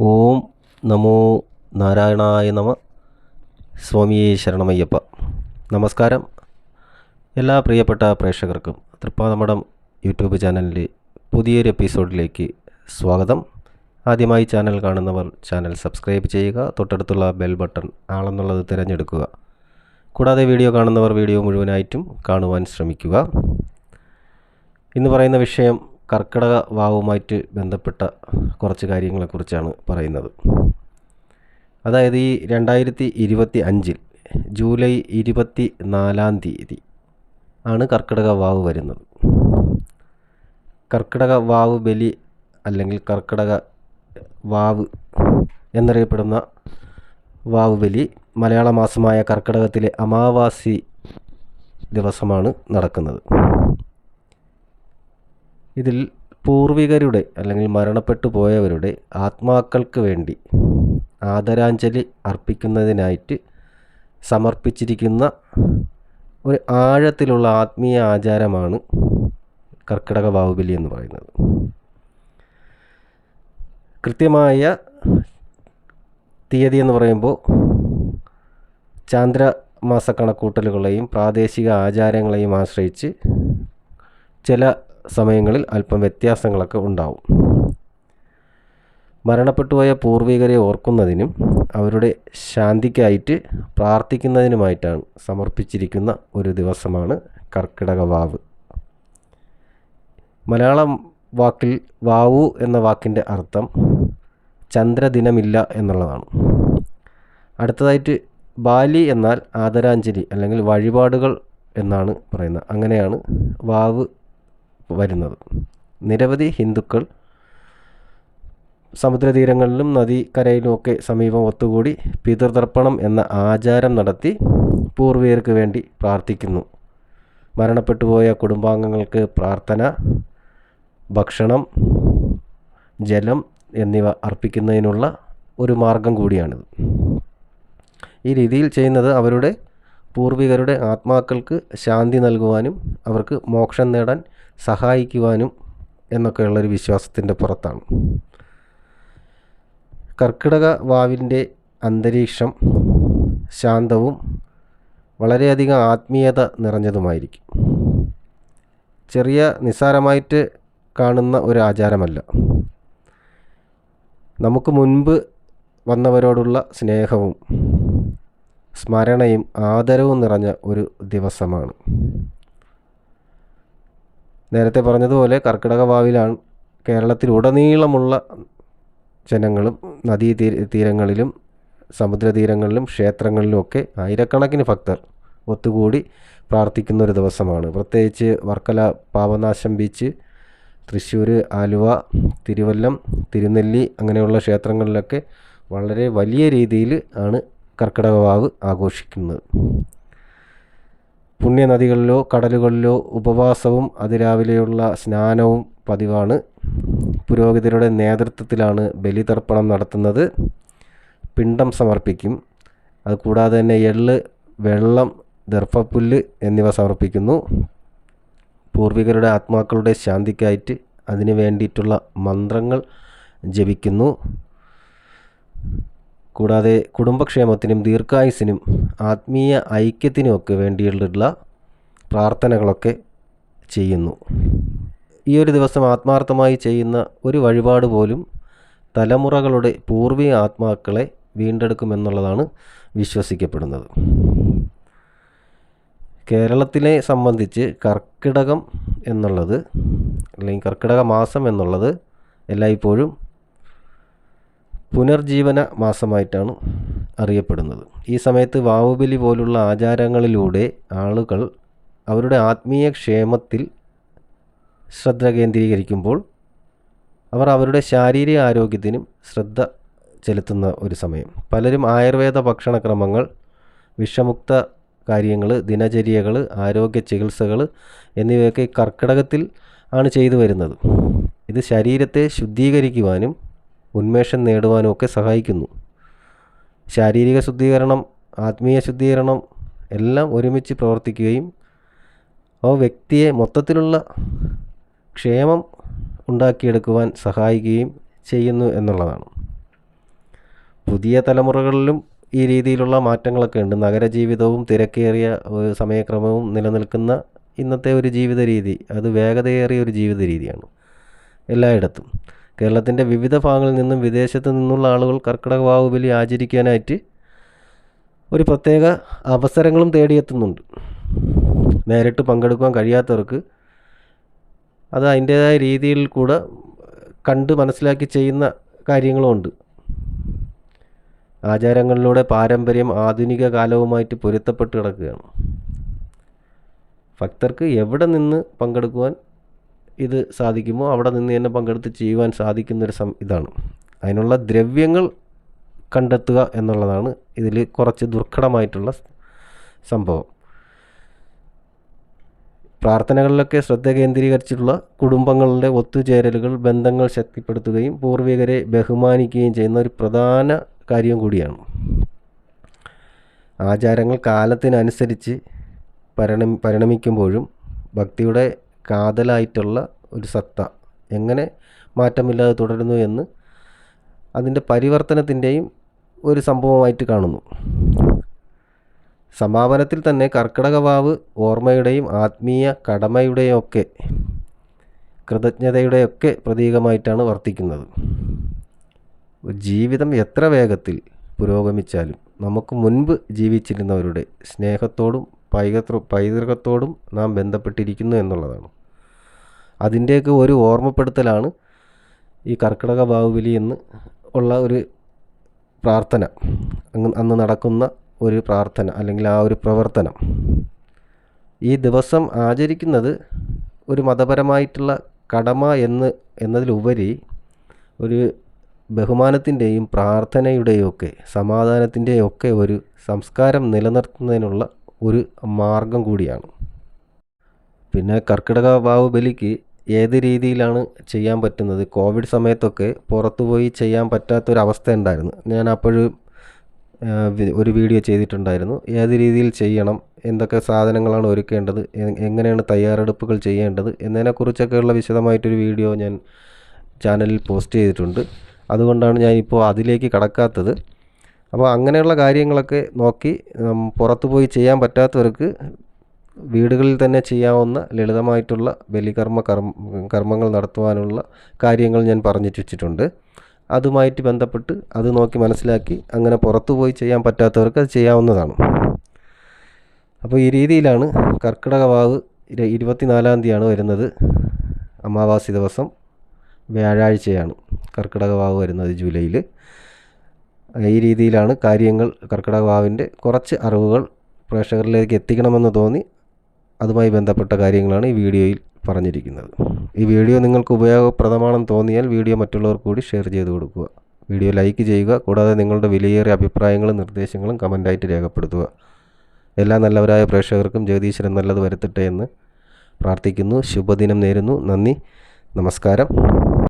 ഓം നമോ നാരായണായ നമ. സ്വാമിയെ ശരണമയ്യപ്പ. നമസ്കാരം. എല്ലാ പ്രിയപ്പെട്ട പ്രേക്ഷകർക്കും തൃപ്പാതമഠം യൂട്യൂബ് ചാനലിന്റെ പുതിയൊരു എപ്പിസോഡിലേക്ക് സ്വാഗതം. ആദ്യമായി ചാനൽ കാണുന്നവർ ചാനൽ സബ്സ്ക്രൈബ് ചെയ്യുക തൊട്ടടുത്തുള്ള ബെൽ ബട്ടൺ ആളെന്നുള്ളത് തിരഞ്ഞെടുക്കുക. കൂടാതെ വീഡിയോ കാണുന്നവർ വീഡിയോ മുഴുവനായിട്ടും കാണുവാൻ ശ്രമിക്കുക. ഇന്ന് പറയുന്ന വിഷയം കർക്കിടക വാവുമായിട്ട് ബന്ധപ്പെട്ട കുറച്ച് കാര്യങ്ങളെക്കുറിച്ചാണ് പറയുന്നത്. അതായത് ഈ രണ്ടായിരത്തി ഇരുപത്തി അഞ്ചിൽ ജൂലൈ ഇരുപത്തി നാലാം തീയതി ആണ് കർക്കിടക വാവ് വരുന്നത്. കർക്കിടക വാവ് ബലി അല്ലെങ്കിൽ കർക്കിടക വാവ് എന്നറിയപ്പെടുന്ന വാവ് ബലി മലയാള മാസമായ കർക്കിടകത്തിലെ അമാവാസി ദിവസമാണ് നടക്കുന്നത്. ഇതിൽ പൂർവികരുടെ അല്ലെങ്കിൽ മരണപ്പെട്ടു പോയവരുടെ ആത്മാക്കൾക്ക് വേണ്ടി ആദരാഞ്ജലി അർപ്പിക്കുന്നതിനായിട്ട് സമർപ്പിച്ചിരിക്കുന്ന ഒരു ആഴത്തിലുള്ള ആത്മീയ ആചാരമാണ് കർക്കിടക ബാഹുബലി എന്ന് പറയുന്നത്. കൃത്യമായ തീയതി എന്ന് പറയുമ്പോൾ ചാന്ദ്രമാസ കണക്കൂട്ടലുകളെയും പ്രാദേശിക ആചാരങ്ങളെയും ആശ്രയിച്ച് ചില സമയങ്ങളിൽ അല്പം വ്യത്യാസങ്ങളൊക്കെ ഉണ്ടാവും. മരണപ്പെട്ടുപോയ പൂർവികരെ ഓർക്കുന്നതിനും അവരുടെ ശാന്തിക്കായിട്ട് പ്രാർത്ഥിക്കുന്നതിനുമായിട്ടാണ് സമർപ്പിച്ചിരിക്കുന്ന ഒരു ദിവസമാണ് കർക്കിടക വാവ്. മലയാളം വാക്കിൽ വാവു എന്ന വാക്കിന്റെ അർത്ഥം ചന്ദ്രദിനമില്ല എന്നുള്ളതാണ്. അടുത്തതായിട്ട് ബാലി എന്നാൽ ആദരാഞ്ജലി അല്ലെങ്കിൽ വഴിപാടുകൾ എന്നാണ് പറയുന്നത്. അങ്ങനെയാണ് വാവ് വരുന്നത്. നിരവധി ഹിന്ദുക്കൾ സമുദ്രതീരങ്ങളിലും നദീക്കരയിലുമൊക്കെ സമീപം ഒത്തുകൂടി പിതൃതർപ്പണം എന്ന ആചാരം നടത്തി പൂർവികർക്ക് വേണ്ടി പ്രാർത്ഥിക്കുന്നു. മരണപ്പെട്ടുപോയ കുടുംബാംഗങ്ങൾക്ക് പ്രാർത്ഥന ഭക്ഷണം ജലം എന്നിവ അർപ്പിക്കുന്നതിനുള്ള ഒരു മാർഗം കൂടിയാണിത്. ഈ രീതിയിൽ ചെയ്യുന്നത് അവരുടെ പൂർവികരുടെ ആത്മാക്കൾക്ക് ശാന്തി നൽകുവാനും അവർക്ക് മോക്ഷം നേടാൻ സഹായിക്കുവാനും എന്നൊക്കെയുള്ളൊരു വിശ്വാസത്തിന്റെ പുറത്താണ്. കർക്കിടക വാവിന്റെ അന്തരീക്ഷം ശാന്തവും വളരെയധികം ആത്മീയത നിറഞ്ഞതുമായിരിക്കും. ചെറിയ നിസ്സാരമായിട്ട് കാണുന്ന ഒരു ആചാരമല്ല. നമുക്ക് മുൻപ് വന്നവരോടുള്ള സ്നേഹവും സ്മരണയും ആദരവും നിറഞ്ഞ ഒരു ദിവസമാണ്. നേരത്തെ പറഞ്ഞതുപോലെ കർക്കിടക വാവിലാണ് കേരളത്തിലുടനീളമുള്ള ജനങ്ങളും നദീ തീരങ്ങളിലും സമുദ്രതീരങ്ങളിലും ക്ഷേത്രങ്ങളിലുമൊക്കെ ആയിരക്കണക്കിന് ഭക്തർ ഒത്തുകൂടി പ്രാർത്ഥിക്കുന്ന ഒരു ദിവസമാണ്. പ്രത്യേകിച്ച് വർക്കല പാപനാശം ബീച്ച് തൃശ്ശൂർ ആലുവ തിരുവല്ലം തിരുനെല്ലി അങ്ങനെയുള്ള ക്ഷേത്രങ്ങളിലൊക്കെ വളരെ വലിയ രീതിയിൽ ആണ് കർക്കിടക വാവ് ആഘോഷിക്കുന്നത്. പുണ്യനദികളിലോ കടലുകളിലോ ഉപവാസവും അതിരാവിലെയുള്ള സ്നാനവും പതിവാണ്. പുരോഹിതരുടെ നേതൃത്വത്തിലാണ് ബലിതർപ്പണം നടത്തുന്നത്. പിണ്ടം സമർപ്പിക്കും. അതുകൂടാതെ തന്നെ എള്ള് വെള്ളം ദർഭപ്പുല്ല് എന്നിവ സമർപ്പിക്കുന്നു. പൂർവികരുടെ ആത്മാക്കളുടെ ശാന്തിക്കായിട്ട് അതിനു വേണ്ടിയിട്ടുള്ള മന്ത്രങ്ങൾ ജപിക്കുന്നു. കൂടാതെ കുടുംബക്ഷേമത്തിനും ദീർഘായുസിനും ആത്മീയ ഐക്യത്തിനുമൊക്കെ വേണ്ടിയുള്ള പ്രാർത്ഥനകളൊക്കെ ചെയ്യുന്നു. ഈ ഒരു ദിവസം ആത്മാർത്ഥമായി ചെയ്യുന്ന ഒരു വഴിപാട് പോലും തലമുറകളുടെ പൂർവിക ആത്മാക്കളെ വീണ്ടെടുക്കുമെന്നുള്ളതാണ് വിശ്വസിക്കപ്പെടുന്നത്. കേരളത്തിനെ സംബന്ധിച്ച് കർക്കിടകം എന്നുള്ളത് അല്ലെങ്കിൽ കർക്കിടക മാസം എന്നുള്ളത് എല്ലായ്പ്പോഴും പുനർജീവന മാസമായിട്ടാണ് അറിയപ്പെടുന്നത്. ഈ സമയത്ത് വാവുബലി പോലുള്ള ആചാരങ്ങളിലൂടെ ആളുകൾ അവരുടെ ആത്മീയ ക്ഷേമത്തിൽ ശ്രദ്ധ കേന്ദ്രീകരിക്കുമ്പോൾ അവർ അവരുടെ ശാരീരിക ആരോഗ്യത്തിനും ശ്രദ്ധ ചെലുത്തുന്ന ഒരു സമയം. പലരും ആയുർവേദ ഭക്ഷണക്രമങ്ങൾ വിഷമുക്ത കാര്യങ്ങൾ ദിനചര്യകൾ ആരോഗ്യ ചികിത്സകൾ എന്നിവയൊക്കെ കർക്കിടകത്തിൽ ആണ് ചെയ്തു വരുന്നത്. ഇത് ശരീരത്തെ ശുദ്ധീകരിക്കുവാനും ഉന്മേഷം നേടുവാനും ഒക്കെ സഹായിക്കുന്നു. ശാരീരിക ശുദ്ധീകരണം ആത്മീയ ശുദ്ധീകരണം എല്ലാം ഒരുമിച്ച് പ്രവർത്തിക്കുകയും ആ വ്യക്തിയെ മൊത്തത്തിലുള്ള ക്ഷേമം ഉണ്ടാക്കിയെടുക്കുവാൻ സഹായിക്കുകയും ചെയ്യുന്നു എന്നുള്ളതാണ്. പുതിയ തലമുറകളിലും ഈ രീതിയിലുള്ള മാറ്റങ്ങളൊക്കെ ഉണ്ട്. നഗരജീവിതവും തിരക്കേറിയ ഒരു സമയക്രമവും നിലനിൽക്കുന്ന ഇന്നത്തെ ഒരു ജീവിത രീതി അത് വേഗതയേറിയ ഒരു ജീവിത രീതിയാണ് എല്ലായിടത്തും. കേരളത്തിന്റെ വിവിധ ഭാഗങ്ങളിൽ നിന്നും വിദേശത്ത് നിന്നുള്ള ആളുകൾ കർക്കിടക വാവുബലി ആചരിക്കാനായിട്ട് ഒരു പ്രത്യേക അവസരങ്ങളും തേടിയെത്തുന്നുണ്ട്. നേരിട്ട് പങ്കെടുക്കാൻ കഴിയാത്തവർക്ക് അത് അതിന്റേതായ രീതിയിൽ കൂടെ കണ്ട് മനസ്സിലാക്കി ചെയ്യുന്ന കാര്യങ്ങളുമുണ്ട് ആചാരങ്ങളിലൂടെ പാരമ്പര്യം ആധുനിക കാലവുമായിട്ട് പൊരുത്തപ്പെട്ട് കിടക്കുകയാണ്. ഭക്തർക്ക് എവിടെ നിന്ന് പങ്കെടുക്കുവാൻ ഇത് സാധിക്കുമോ? അവിടെ നിന്ന് തന്നെ പങ്കെടുത്ത് ചെയ്യുവാൻ സാധിക്കുന്നൊരു സം ഇതാണ്. അതിനുള്ള ദ്രവ്യങ്ങൾ കണ്ടെത്തുക എന്നുള്ളതാണ് ഇതിൽ കുറച്ച് ദുർഘടമായിട്ടുള്ള സംഭവം. പ്രാർത്ഥനകളിലൊക്കെ ശ്രദ്ധ കേന്ദ്രീകരിച്ചിട്ടുള്ള കുടുംബങ്ങളുടെ ഒത്തുചേരലുകൾ ബന്ധങ്ങൾ ശക്തിപ്പെടുത്തുകയും പൂർവികരെ ബഹുമാനിക്കുകയും ചെയ്യുന്ന ഒരു പ്രധാന കാര്യം കൂടിയാണ്. ആചാരങ്ങൾ കാലത്തിനനുസരിച്ച് പരിണമി പരിണമിക്കുമ്പോഴും ഭക്തിയുടെ കാതലായിട്ടുള്ള ഒരു സത്ത. എങ്ങനെ മാറ്റമില്ലാതെ തുടരുന്നു എന്ന് അതിന്റെ പരിവർത്തനത്തിന്റെയും ഒരു സംഭവമായിട്ട് കാണുന്നു. സമാപനത്തിൽ തന്നെ കർക്കിടക വാവ് ഓർമ്മയുടെയും ആത്മീയ കടമയുടെയും ഒക്കെ കൃതജ്ഞതയുടെയൊക്കെ പ്രതീകമായിട്ടാണ് വർത്തിക്കുന്നത്. ജീവിതം എത്ര വേഗത്തിൽ പുരോഗമിച്ചാലും നമുക്ക് മുൻപ് ജീവിച്ചിരുന്നവരുടെ സ്നേഹത്തോടും പൈതൃ പൈതൃകത്തോടും നാം ബന്ധപ്പെട്ടിരിക്കുന്നു എന്നുള്ളതാണ്. അതിന്റെയൊക്കെ ഒരു ഓർമ്മപ്പെടുത്തലാണ് ഈ കർക്കിടക ബാഹുബലി എന്ന് ഉള്ള ഒരു പ്രാർത്ഥന. അങ്ങ് അന്ന് നടക്കുന്ന ഒരു പ്രാർത്ഥന അല്ലെങ്കിൽ ആ ഒരു പ്രവർത്തനം. ഈ ദിവസം ആചരിക്കുന്നത് ഒരു മതപരമായിട്ടുള്ള കടമ എന്ന് എന്നതിലുപരി ഒരു ബഹുമാനത്തിന്റെയും പ്രാർത്ഥനയുടെയും ഒക്കെ സമാധാനത്തിന്റെയും ഒക്കെ ഒരു സംസ്കാരം നിലനിർത്തുന്നതിനുള്ള ഒരു മാർഗം കൂടിയാണ്. പിന്നെ കർക്കിടക വാവ് ബലിക്ക് ഏത് രീതിയിലാണ് ചെയ്യാൻ പറ്റുന്നത്? കോവിഡ് സമയത്തൊക്കെ പുറത്തു പോയി ചെയ്യാൻ പറ്റാത്തൊരവസ്ഥ ഉണ്ടായിരുന്നു. ഞാൻ അപ്പോഴും ഒരു വീഡിയോ ചെയ്തിട്ടുണ്ടായിരുന്നു. ഏത് രീതിയിൽ ചെയ്യണം? എന്തൊക്കെ സാധനങ്ങളാണ് ഒരുക്കേണ്ടത്? എങ്ങനെയാണ് തയ്യാറെടുപ്പുകൾ ചെയ്യേണ്ടത്? എന്നതിനെക്കുറിച്ചൊക്കെയുള്ള വിശദമായിട്ടൊരു വീഡിയോ ഞാൻ ചാനലിൽ പോസ്റ്റ് ചെയ്തിട്ടുണ്ട്. അതുകൊണ്ടാണ് ഞാനിപ്പോൾ അതിലേക്ക് കടക്കാത്തത്. അപ്പോൾ അങ്ങനെയുള്ള കാര്യങ്ങളൊക്കെ നോക്കി പുറത്തുപോയി ചെയ്യാൻ പറ്റാത്തവർക്ക് വീടുകളിൽ തന്നെ ചെയ്യാവുന്ന ലളിതമായിട്ടുള്ള ബലികർമ്മ കർമ്മ കർമ്മങ്ങൾ നടത്തുവാനുള്ള കാര്യങ്ങൾ ഞാൻ പറഞ്ഞു വെച്ചിട്ടുണ്ട്. അതുമായിട്ട് ബന്ധപ്പെട്ട് അത് നോക്കി മനസ്സിലാക്കി അങ്ങനെ പുറത്തു പോയി ചെയ്യാൻ പറ്റാത്തവർക്ക് അത് ചെയ്യാവുന്നതാണ്. അപ്പോൾ ഈ രീതിയിലാണ് കർക്കിടക വാവ് ഇരുപത്തിനാലാം തീയതിയാണ് വരുന്നത്. അമാവാസി ദിവസം വ്യാഴാഴ്ചയാണ് കർക്കിടക വാവ് വരുന്നത് ജൂലൈയിൽ. ഈ രീതിയിലാണ് കാര്യങ്ങൾ കർക്കിടക വാവിന്റെ കുറച്ച് അറിവുകൾ പ്രേക്ഷകരിലേക്ക് എത്തിക്കണമെന്ന് തോന്നി. അതുമായി ബന്ധപ്പെട്ട കാര്യങ്ങളാണ് ഈ വീഡിയോയിൽ പറഞ്ഞിരിക്കുന്നത്. ഈ വീഡിയോ നിങ്ങൾക്ക് ഉപയോഗപ്രദമാണെന്ന് തോന്നിയാൽ വീഡിയോ മറ്റുള്ളവർക്ക് കൂടി ഷെയർ ചെയ്ത് കൊടുക്കുക. വീഡിയോ ലൈക്ക് ചെയ്യുക കൂടാതെ നിങ്ങളുടെ വിലയേറിയ അഭിപ്രായങ്ങളും നിർദ്ദേശങ്ങളും കമന്റായിട്ട് രേഖപ്പെടുത്തുക. എല്ലാ നല്ലവരായ പ്രേക്ഷകർക്കും ജഗദീശ്വരൻ നല്ലത് വരുത്തട്ടെ എന്ന് പ്രാർത്ഥിക്കുന്നു. ശുഭദിനം നേരുന്നു. നന്ദി. നമസ്കാരം.